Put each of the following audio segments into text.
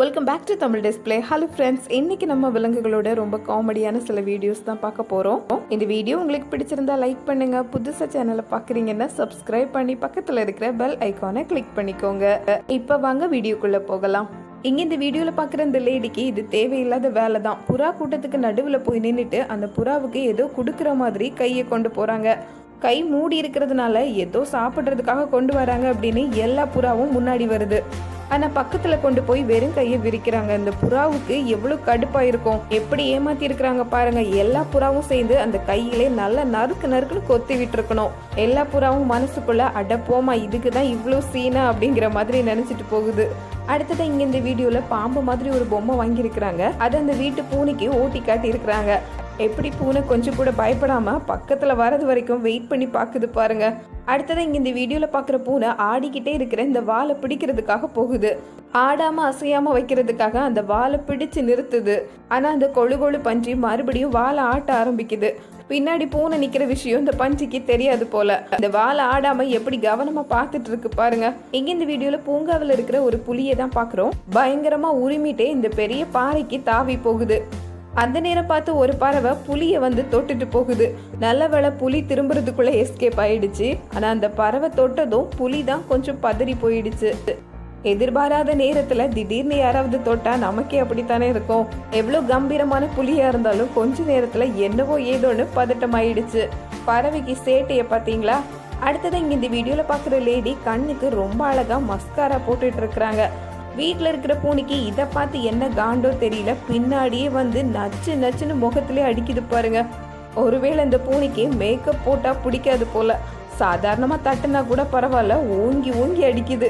Welcome back to Tamil display hello friends இன்னைக்கு நம்ம விலங்குகளோட ரொம்ப காமெடியான சில வீடியோஸ் தான் பார்க்க போறோம். இந்த வீடியோ உங்களுக்கு பிடிச்சிருந்தா லைக் பண்ணுங்க. புதுசா சேனலை பார்க்குறீங்கன்னா சப்ஸ்கிரைப் பண்ணி பக்கத்துல இருக்கிற பெல் ஐகானை கிளிக் பண்ணிக்கோங்க. இப்போ வாங்க வீடியோக்குள்ள போகலாம். இங்க இந்த வீடியோல பார்க்குற இந்த லேடிக்கு இது தேவையில்லாத வேலை தான். புறா கூட்டத்துக்கு நடுவில் போய் நின்றுட்டு அந்த புறாவுக்கு ஏதோ கொடுக்குற மாதிரி கையை கொண்டு போறாங்க. கை மூடி இருக்கிறதுனால ஏதோ சாப்பிட்றதுக்காக கொண்டு வராங்க அப்படின்னு எல்லா புறாவும் முன்னாடி வருது. ஆனா பக்கத்துல கொண்டு போய் வெறும் கையை விரிக்கிறாங்க. அந்த புறாவுக்கு எவ்வளவு கடுப்பா இருக்கும்? எப்படி ஏமாத்தி இருக்கிறாங்க பாருங்க. எல்லா புறாவும் சேர்ந்து அந்த கையிலே நல்லா நறுக்கு நறுக்குன்னு கொத்தி விட்டுருக்கணும். எல்லா புறாவும் மனசுக்குள்ள அட போமா இதுக்கு தான் இவ்வளோ சீனா அப்படிங்கிற மாதிரி நினைச்சிட்டு போகுது. அடுத்தது இங்க இந்த வீடியோல பாம்பு மாதிரி ஒரு பொம்மை வாங்கியிருக்கிறாங்க. அது அந்த வீட்டு பூனைக்கு ஓட்டி காட்டி இருக்கிறாங்க எப்படி பூனை கொஞ்சம் கூட பயப்படாம பக்கத்துல வரது வரைக்கும் வெயிட் பண்ணி பாக்குது பாருங்க. அடுத்தது இங்க இந்த வீடியோல பாக்குற பூனை ஆடிக்கிட்டே இருக்கிற இந்த வாலை பிடிக்கிறதுக்காக போகுது. ஆடாம அசையாம வைக்கிறதுக்காக அந்த வாலை பிடிச்சு நிறுத்துது. ஆனா அந்த கொழு கொழு பன்றி மறுபடியும் வாலை ஆட்ட ஆரம்பிக்குது. பின்னாடி பூனை நிக்கிற விஷயம் இந்த பஞ்சிக்கு தெரியாது போல. இந்த வாலை ஆடாம எப்படி கவனமா பார்த்துட்டு இருக்கு பாருங்க. இங்க இந்த வீடியோல பூங்காவில் இருக்கிற ஒரு புலியை தான் பாக்குறோம். பயங்கரமா உரிமிட்டே இந்த பெரிய பாறைக்கு தாவி போகுது. அந்த நேரம் பார்த்து ஒரு பறவை புலியை வந்து தொட்டுட்டு போகுது. நல்ல வேலை புலி திரும்புறதுக்குள்ள எஸ்கேப் ஆயிடுச்சு. ஆனா அந்த பறவை தொட்டதும் புலி தான் கொஞ்சம் பதறி போயிடுச்சு. எதிர்பாராத நேரத்துல திடீர்னு யாராவது தொட்டா நமக்கே அப்படித்தானே இருக்கும். எவ்வளவு கம்பீரமான புலியா இருந்தாலும் கொஞ்ச நேரத்துல என்னவோ ஏதோன்னு பதட்டமாயிடுச்சு. பறவைக்கு சேட்டைய பாத்தீங்களா அடுத்தது இங்க இந்த வீடியோல பாக்குற லேடி கண்ணுக்கு ரொம்ப அழகா மஸ்காரா போட்டுட்டு இருக்கிறாங்க. வீட்டில் இருக்கிற பூனைக்கு இதை பார்த்து என்ன காண்டோ தெரியல. பின்னாடியே வந்து நச்சு நச்சுன்னு முகத்திலே அடிக்குது பாருங்க. ஒருவேளை இந்த பூனைக்கு மேக்கப் போட்டால் பிடிக்காது போல. சாதாரணமாக தட்டுனா கூட பரவாயில்ல ஓங்கி ஓங்கி அடிக்குது.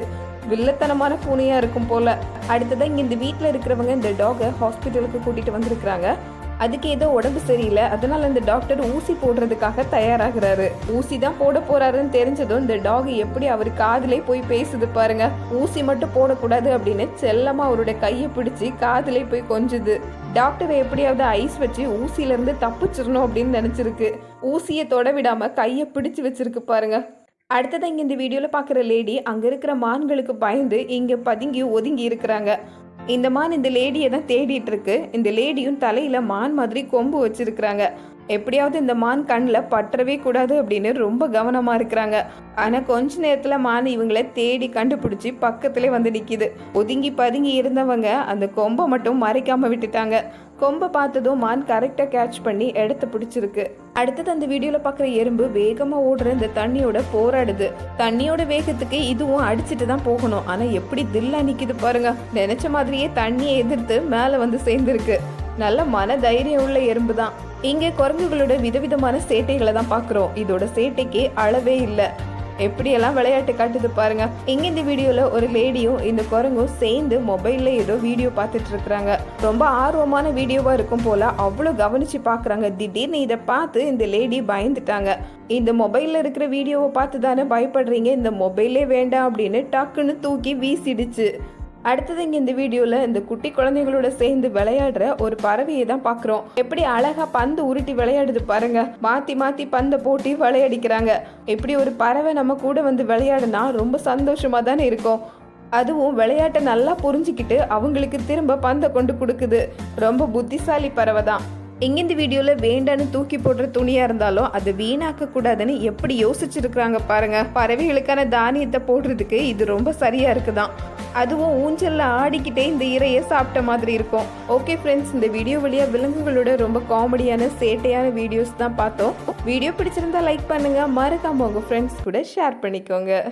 வில்லத்தனமான பூனையாக இருக்கும் போல. அடுத்ததான் இங்கே இந்த வீட்டில் இருக்கிறவங்க இந்த டாகை ஹாஸ்பிட்டலுக்கு கூட்டிகிட்டு வந்திருக்கிறாங்க. அதுக்கு ஏதோ உடம்பு சரியில்லை. அதனால இந்த டாக்டர் ஊசி போடுறதுக்காக தயாராகிறாரு. ஊசி தான் போட போறாருன்னு தெரிஞ்சதும் இந்த டாக் எப்படி அவர் காதிலே போய் பேசுது பாருங்க. ஊசி மட்டும் போடக்கூடாது அப்படின்னு செல்லமா அவருடைய கையை பிடிச்சி காதிலே போய் கொஞ்சுது. டாக்டர் எப்படியாவது ஐஸ் வச்சு ஊசியில இருந்து தப்பிச்சிடணும் அப்படின்னு நினைச்சிருக்கு. ஊசியை தொட கையை பிடிச்சு வச்சிருக்கு பாருங்க. அடுத்ததான் இங்க இந்த வீடியோல பாக்குற லேடி அங்க இருக்கிற மான்களுக்கு பயந்து இங்க பதுங்கி ஒதுங்கி இருக்கிறாங்க. இந்த மான் இந்த லேடியை தான் தேடிட்டு இருக்கு இந்த லேடியும் தலையில மான் மாதிரி கொம்பு வச்சிருக்கிறாங்க. எப்படியாவது இந்த மான் கண்ணில் பற்றவே கூடாது அப்படின்னு ரொம்ப கவனமா இருக்கிறாங்க. ஆனா கொஞ்ச நேரத்துல மான் இவங்களை தேடி கண்டுபிடிச்சி பக்கத்துலேயே வந்து நிக்குது. ஒதுங்கி பதுங்கி இருந்தவங்க அந்த கொம்பை மட்டும் மறைக்காம விட்டுட்டாங்க. கொம்பை பார்த்ததும் மான் கரெக்டாக கேட்ச் பண்ணி இடத்த பிடிச்சிருக்கு. அடுத்தது அந்த வீடியோல பார்க்குற எறும்பு வேகமா ஓடுற இந்த தண்ணியோட போராடுது. தண்ணியோட வேகத்துக்கு இதுவும் அடிச்சுட்டு தான் போகணும். ஆனா எப்படி தில்லா நிக்குது பாருங்க. நினைச்ச மாதிரியே தண்ணியை எதிர்த்து மேல வந்து சேர்ந்துருக்கு. நல்ல மன தைரியம் உள்ள எறும்பு தான். இங்கே குரங்குகளோட விதவிதமான சேட்டைகளை தான் பார்க்குறோம் இதோட சேட்டைக்கு அளவே இல்லை. எப்படியெல்லாம் விளையாட்டு காட்டுது பாருங்க. இங்க இந்த வீடியோல ஒரு லேடியும் இந்த குரங்கும் சேர்ந்து மொபைல்ல ஏதோ வீடியோ பார்த்துட்டு இருக்கிறாங்க. ரொம்ப ஆர்வமான வீடியோவா இருக்கும் போல அவ்வளவு கவனிச்சு பாக்குறாங்க திடீர்னு இதை பார்த்து இந்த லேடி பயந்துட்டாங்க. இந்த மொபைல்ல இருக்கிற வீடியோவை பார்த்து தானே பயப்படுறீங்க? இந்த மொபைலே வேண்டாம் அப்படின்னு டக்குன்னு தூக்கி வீசிடுச்சு. அடுத்தது இங்கே இந்த வீடியோவில் இந்த குட்டி குழந்தைகளோட சேர்ந்து விளையாடுற ஒரு பறவையை தான் பார்க்குறோம் எப்படி அழகாக பந்து உருட்டி விளையாடுது பாருங்க. மாற்றி மாற்றி பந்தை போட்டி விளையாடிக்கிறாங்க. எப்படி ஒரு பறவை நம்ம கூட வந்து விளையாடுனா ரொம்ப சந்தோஷமாக தானே இருக்கும். அதுவும் விளையாட்டை நல்லா புரிஞ்சுக்கிட்டு அவங்களுக்கு திரும்ப பந்தை கொண்டு கொடுக்குது. ரொம்ப புத்திசாலி பறவை தான். எங்கேருந்து வீடியோவில் வேண்டான்னு தூக்கி போடுற துணியாக இருந்தாலும் அதை வீணாக்க கூடாதுன்னு எப்படி யோசிச்சிருக்கிறாங்க பாருங்க. பறவைகளுக்கான தானியத்தை போடுறதுக்கு இது ரொம்ப சரியாக இருக்குதான். அதுவும் ஊஞ்சலில் ஆடிக்கிட்டே இந்த இறையை சாப்பிட்ட மாதிரி இருக்கும். ஓகே ஃப்ரெண்ட்ஸ் இந்த வீடியோ வழியா விலங்குகளோட ரொம்ப காமெடியான சேட்டையான வீடியோஸ் தான் பார்த்தோம். வீடியோ பிடிச்சிருந்தா லைக் பண்ணுங்க. மறக்காம உங்கள் ஃப்ரெண்ட்ஸ் கூட ஷேர் பண்ணிக்கோங்க.